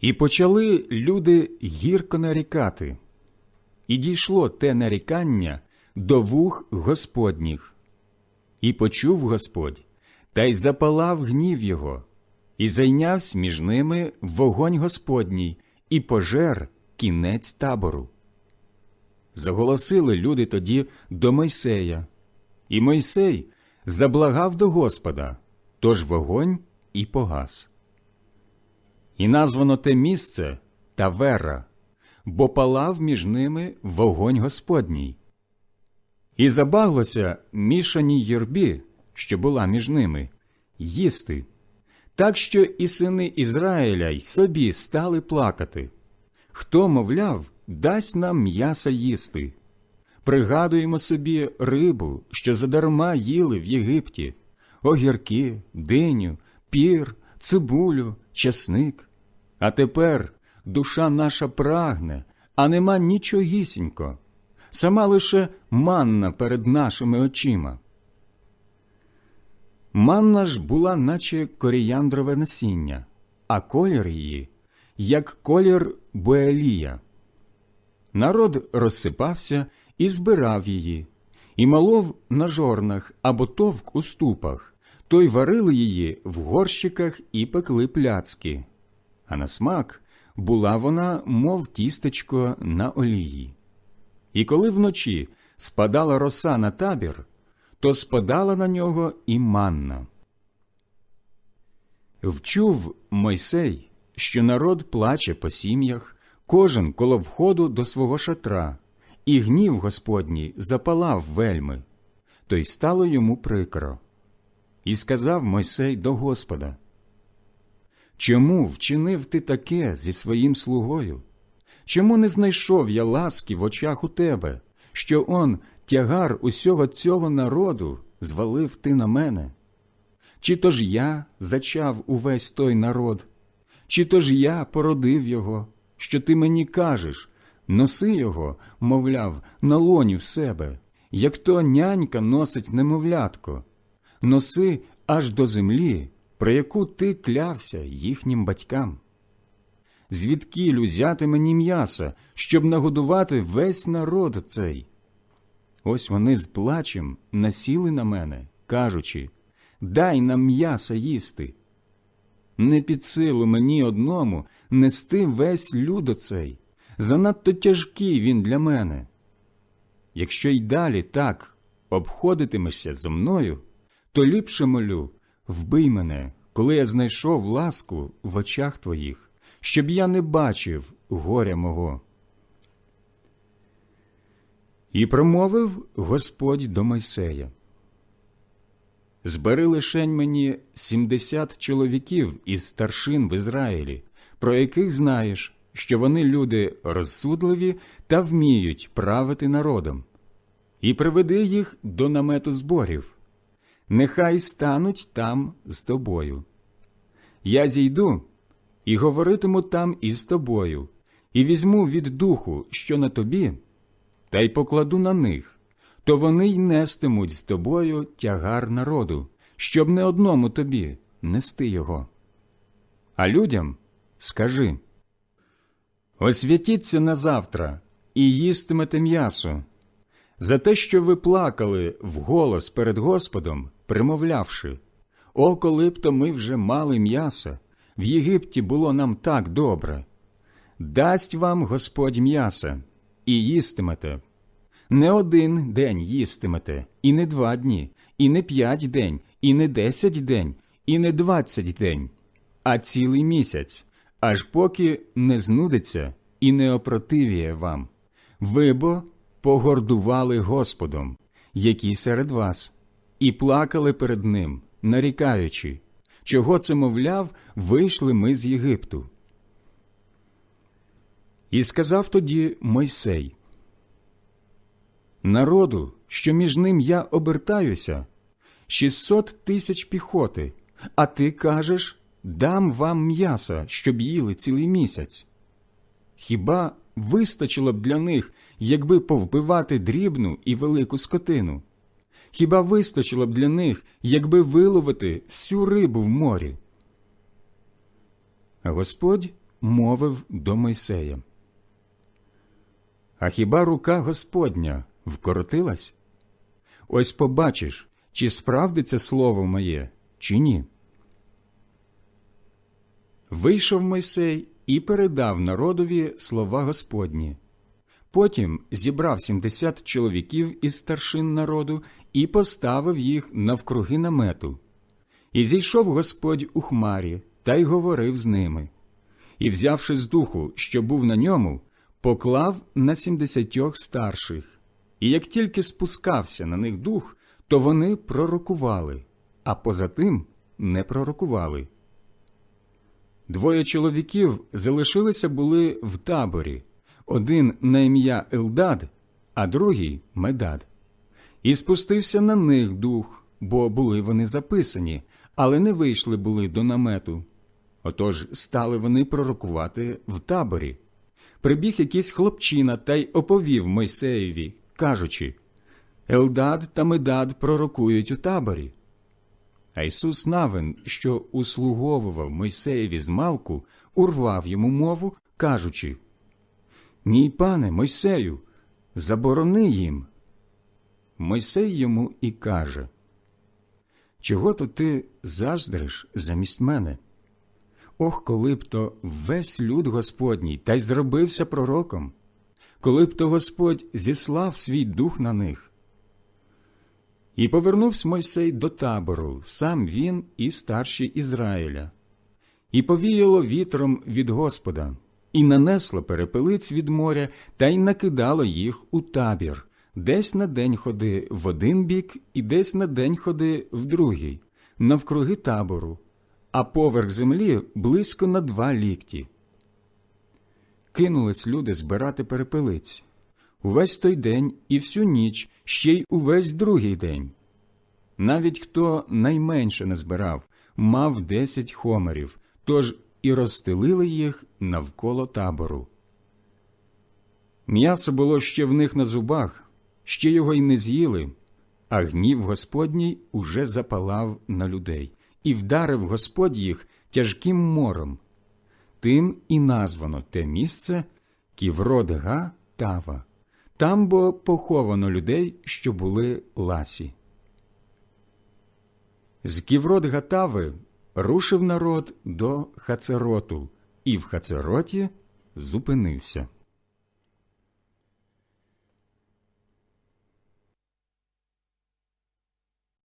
І почали люди гірко нарікати, і дійшло те нарікання до вух Господніх. І почув Господь, та й запалав гнів його, і зайнявся між ними вогонь Господній, і пожер кінець табору. Заголосили люди тоді до Мойсея, і Мойсей заблагав до Господа, тож вогонь і погас. І названо те місце Тавера, бо палав між ними вогонь Господній. І забаглося мішаній юрбі, що була між ними, їсти, так що і сини Ізраїля й собі стали плакати. Хто, мовляв, дасть нам м'яса їсти. Пригадуємо собі рибу, що задарма їли в Єгипті, огірки, диню, пір, цибулю, чесник. А тепер душа наша прагне, а нема нічогісінько, сама лише манна перед нашими очима. Манна ж була, наче коріяндрове насіння, а колір її, як колір буелія. Народ розсипався і збирав її, і малов на жорнах або товк у ступах, то й варили її в горщиках і пекли пляцки, а на смак була вона, мов тістечко на олії. І коли вночі спадала роса на табір, то спадала на нього і манна. Вчув Мойсей, що народ плаче по сім'ях, кожен коло входу до свого шатра, і гнів Господній запалав вельми, то й стало йому прикро. І сказав Мойсей до Господа Чому вчинив ти таке зі своїм слугою? Чому не знайшов я ласки в очах у тебе, що он тягар усього цього народу звалив ти на мене? Чи то ж я зачав увесь той народ, чи то ж я породив його, що ти мені кажеш, носи його, мовляв, на лоні в себе, як то нянька носить немовлятко, носи аж до землі, про яку ти клявся їхнім батькам. Звідки узяти мені м'яса, щоб нагодувати весь народ цей? Ось вони з плачем насіли на мене, кажучи Дай нам м'яса їсти. Не під силу мені одному нести весь люд оцей, занадто тяжкий він для мене. Якщо й далі так обходитимешся зо мною, то ліпше молю, вбий мене, коли я знайшов ласку в очах твоїх, щоб я не бачив горя мого. І промовив Господь до Мойсея. Збери лишень мені сімдесят чоловіків із старшин в Ізраїлі, про яких знаєш, що вони люди розсудливі та вміють правити народом, і приведи їх до намету зборів. Нехай стануть там з тобою. Я зійду і говоритиму там із тобою, і візьму від духу, що на тобі, та й покладу на них то вони й нестимуть з тобою тягар народу, щоб не одному тобі нести його. А людям скажи освятіться на завтра і їстимете м'ясо. За те, що ви плакали вголос перед Господом, примовлявши О, коли б то ми вже мали м'яса, в Єгипті було нам так добре. Дасть вам Господь м'яса, і їстимете, не один день їстимете, і не два дні, і не п'ять день, і не десять день, і не двадцять день, а цілий місяць, аж поки не знудиться і не опротивіє вам. Ви бо погордували Господом, який серед вас, і плакали перед Ним, нарікаючи, чого це, мовляв, вийшли ми з Єгипту. І сказав тоді Мойсей народу, що між ним я обертаюся, шістсот тисяч піхоти, а ти кажеш дам вам м'яса, щоб їли цілий місяць. Хіба вистачило б для них, якби повбивати дрібну і велику скотину? Хіба вистачило б для них, якби виловити всю рибу в морі? Господь мовив до Мойсея. А хіба рука Господня вкоротилась? Ось побачиш, чи справдиться слово моє, чи ні. Вийшов Мойсей і передав народові слова Господні. Потім зібрав сімдесят чоловіків із старшин народу і поставив їх навкруги намету. І зійшов Господь у хмарі та й говорив з ними. І, взявши з духу, що був на ньому, поклав на сімдесятьох старших. І як тільки спускався на них дух, то вони пророкували, а поза тим не пророкували. Двоє чоловіків залишилися були в таборі один на ім'я Елдад, а другий Медад. І спустився на них дух, бо були вони записані, але не вийшли були до намету. Отож стали вони пророкувати в таборі. Прибіг якийсь хлопчина та й оповів Мойсеєві, кажучи Елдад та Медад пророкують у таборі. А Ісус Навин, що услуговував Мойсеєві з малку, урвав йому мову, кажучи Мій пане Мойсею, заборони їм. Мойсей йому і каже Чого то ти заздриш замість мене? Ох, коли б то весь люд Господній та й зробився пророком, коли б то Господь зіслав свій дух на них. І повернувся Мойсей до табору, сам він і старші Ізраїля, і повіяло вітром від Господа, і нанесло перепелиць від моря та й накидало їх у табір, десь на день ходи в один бік і десь на день ходи в другий, навкруги табору, а поверх землі близько на два лікті. Кинулись люди збирати перепелиць увесь той день і всю ніч, ще й увесь другий день. Навіть хто найменше не збирав, мав десять хомерів, тож і розстелили їх навколо табору. М'ясо було ще в них на зубах, ще його й не з'їли, а гнів Господній уже запалав на людей, і вдарив Господь їх тяжким мором. Тим і названо те місце Ківродга Тава. Там бо поховано людей, що були ласі. З Ківрод Гатави рушив народ до Хацероту, і в Хацероті зупинився.